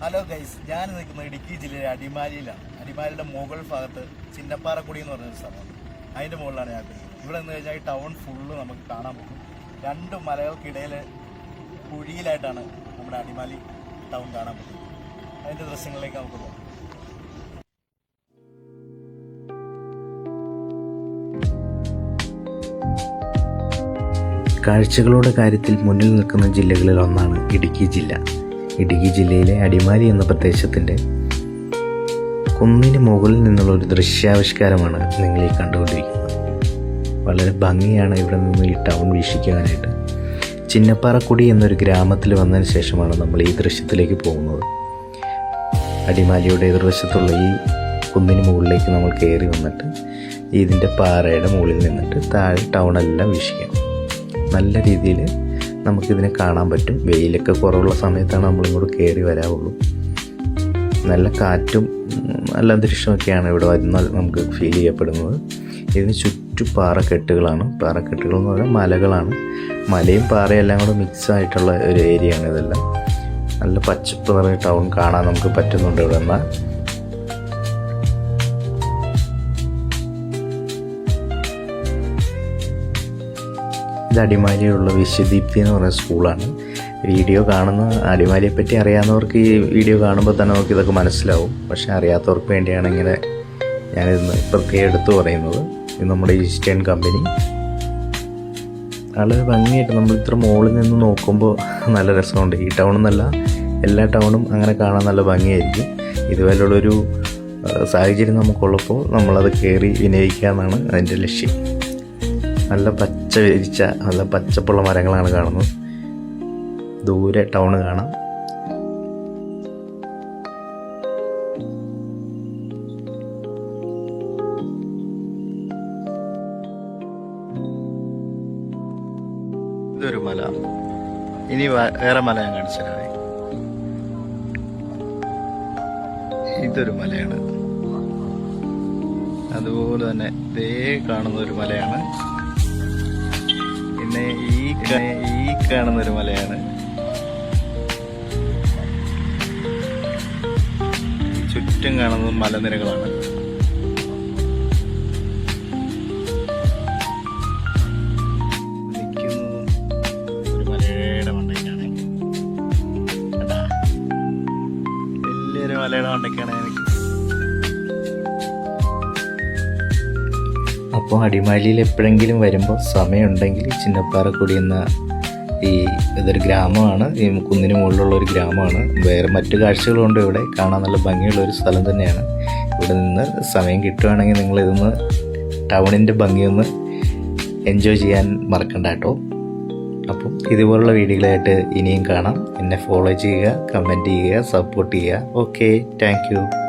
Hello guys ഞാൻ നിൽക്കുന്നത് ഇടുക്കി ജില്ലയിലെ അടിമാലിയിലാണ്. അടിമാലിയുടെ മുകൾ ഭാഗത്ത് ചിന്നപ്പാറക്കുടി എന്ന് പറഞ്ഞൊരു സ്ഥലമാണ് അതിന്റെ മുകളിലാണ് ഞാൻ ഇവിടെ നിന്ന് കഴിഞ്ഞാൽ ഈ ടൗൺ ഫുള്ള് നമുക്ക് കാണാൻ പറ്റും. രണ്ട് മലകൾക്കിടയിൽ കുഴിയിലായിട്ടാണ് നമ്മുടെ അടിമാലി ടൗൺ കാണാൻ പറ്റുന്നത്. അതിന്റെ ദൃശ്യങ്ങളിലേക്ക് നമുക്ക് പോകാം. കാഴ്ചകളുടെ കാര്യത്തിൽ മുന്നിൽ നിൽക്കുന്ന ജില്ലകളിൽ ഒന്നാണ് ഇടുക്കി ജില്ല. ഇടുക്കി ജില്ലയിലെ അടിമാലി എന്ന പ്രദേശത്തിന്റെ കുന്നിന് മുകളിൽ നിന്നുള്ള ഒരു ദൃശ്യാവിഷ്കാരമാണ് നിങ്ങൾ ഈ കണ്ടുകൊണ്ടിരിക്കുന്നത്. വളരെ ഭംഗിയാണ് ഇവിടെ നിന്ന് ഈ ടൗൺ വീക്ഷിക്കുവാനായിട്ട് ചിന്നപ്പാറക്കുടി എന്നൊരു ഗ്രാമത്തിൽ വന്നതിന് ശേഷമാണ് നമ്മൾ ഈ ദൃശ്യത്തിലേക്ക് പോകുന്നത്. അടിമാലിയുടെ എതിർവശത്തുള്ള ഈ കുന്നിന് മുകളിലേക്ക് നമ്മൾ കയറി വന്നിട്ട് ഇതിന്റെ പാറയുടെ മുകളിൽ നിന്നിട്ട് താഴെ ടൗണെല്ലാം വീക്ഷിക്കാം. നല്ല രീതിയിൽ നമുക്കിതിനെ കാണാൻ പറ്റും. വെയിലൊക്കെ കുറവുള്ള സമയത്താണ് നമ്മളിങ്ങോട്ട് കയറി വരാവുള്ളൂ. നല്ല കാറ്റും നല്ല അന്തരീക്ഷമൊക്കെയാണ് ഇവിടെ വരുന്ന നമുക്ക് ഫീൽ ചെയ്യപ്പെടുന്നത്. ഇതിന് ചുറ്റും പാറക്കെട്ടുകളാണ്. പാറക്കെട്ടുകൾ എന്ന് പറഞ്ഞാൽ മലകളാണ്. മലയും പാറയും എല്ലാം കൂടെ മിക്സ് ആയിട്ടുള്ള ഒരു ഏരിയയാണ് ഇതെല്ലാം. നല്ല പച്ചപ്പ് നിറഞ്ഞ ടൗൺ കാണാൻ നമുക്ക് പറ്റുന്നുണ്ട് ഇവിടെ. എന്നാൽ ഇത് അടിമാലിയിലുള്ള വിശ്വദീപ്തി എന്ന് പറയുന്ന സ്കൂളാണ്. വീഡിയോ കാണുന്ന അടിമാലിയെ പറ്റി അറിയാവുന്നവർക്ക് ഈ വീഡിയോ കാണുമ്പോൾ തന്നെ നമുക്ക് ഇതൊക്കെ മനസ്സിലാവും. പക്ഷേ അറിയാത്തവർക്ക് വേണ്ടിയാണ് ഇങ്ങനെ ഞാനിന്ന് പ്രത്യേകം എടുത്തു പറയുന്നത്. ഇത് നമ്മുടെ ഈസ്റ്റേൺ കമ്പനി. വളരെ ഭംഗിയായിട്ട് നമ്മൾ ഇത്ര മുകളിൽ നിന്ന് നോക്കുമ്പോൾ നല്ല രസമുണ്ട്. ഈ ടൗൺ എന്നല്ല എല്ലാ ടൗണും അങ്ങനെ കാണാൻ നല്ല ഭംഗിയായിരിക്കും. ഇതുപോലുള്ളൊരു സാഹചര്യം നമുക്കുള്ളപ്പോൾ നമ്മളത് കയറി വിനയിക്കുക എന്നാണ് അതിന്റെ ലക്ഷ്യം. നല്ല പച്ച വിരിച്ച നല്ല പച്ചപ്പുള്ള മരങ്ങളാണ് കാണുന്നത്. ദൂരെ ടൗൺ കാണാം. ഇതൊരു മല. ഇനി വേറെ മല ഞാൻ കാണിച്ചു ഇതൊരു മലയാണ്. അതുപോലെ തന്നെ ഇതേ കാണുന്ന ഒരു മലയാണ്. പിന്നെ ഈ ഈ കാണുന്ന ഒരു മലയാണ് ചുറ്റും കാണുന്നത് മലനിരകളാണ്. മലയുടെ മണ്ടയ്ക്കാണ്. കണ്ടാ? അപ്പോൾ അടിമാലിയിൽ എപ്പോഴെങ്കിലും വരുമ്പോൾ സമയമുണ്ടെങ്കിൽ ചിന്നപ്പാറക്കുടി എന്ന ഈ ഇതൊരു ഗ്രാമമാണ്. ഈ കുന്നിന് മുകളിലുള്ള ഒരു ഗ്രാമമാണ്. വേറെ മറ്റു കാഴ്ചകളുണ്ട് ഇവിടെ. കാണാൻ നല്ല ഭംഗിയുള്ള ഒരു സ്ഥലം തന്നെയാണ്. ഇവിടെ നിന്ന് സമയം കിട്ടുവാണെങ്കിൽ നിങ്ങൾ ഇതൊന്ന് ടൗണിന്റെ ഭംഗിയൊന്ന് എൻജോയ് ചെയ്യാൻ മറക്കണ്ട കേട്ടോ. അപ്പം ഇതുപോലുള്ള വീഡിയോകളായിട്ട് ഇനിയും കാണാം. എന്നെ ഫോളോ ചെയ്യുക കമന്റ് ചെയ്യുക സപ്പോർട്ട് ചെയ്യുക. Okay thank